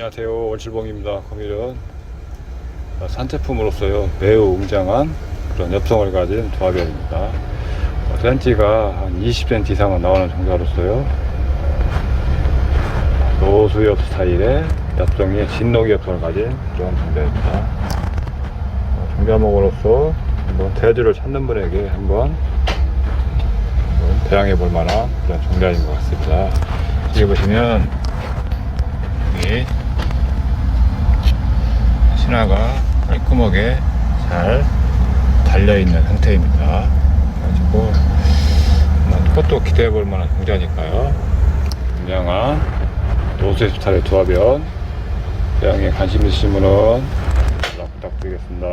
얼칠봉입니다. 거미는 산제품으로서요 매우 웅장한 그런 엽성을 가진 조합원입니다. 어, 센치가 한 20cm 이상은 나오는 종자로서요 노수엽 스타일의 엽성이 진노기 엽성을 가진 그런 종자입니다. 어, 종자목으로서 한번 대주를 찾는 분에게 한번 대항해 볼 만한 그런 종자인 것 같습니다. 여기 보시면 여기 신화가 깔끔하게 잘 달려있는 상태입니다. 그래가지고 그것도 기대해 볼 만한 종자니까요. 분양한 노스의 스타일의 조합연 대항에 관심 있으신 분은 연락 부탁드리겠습니다.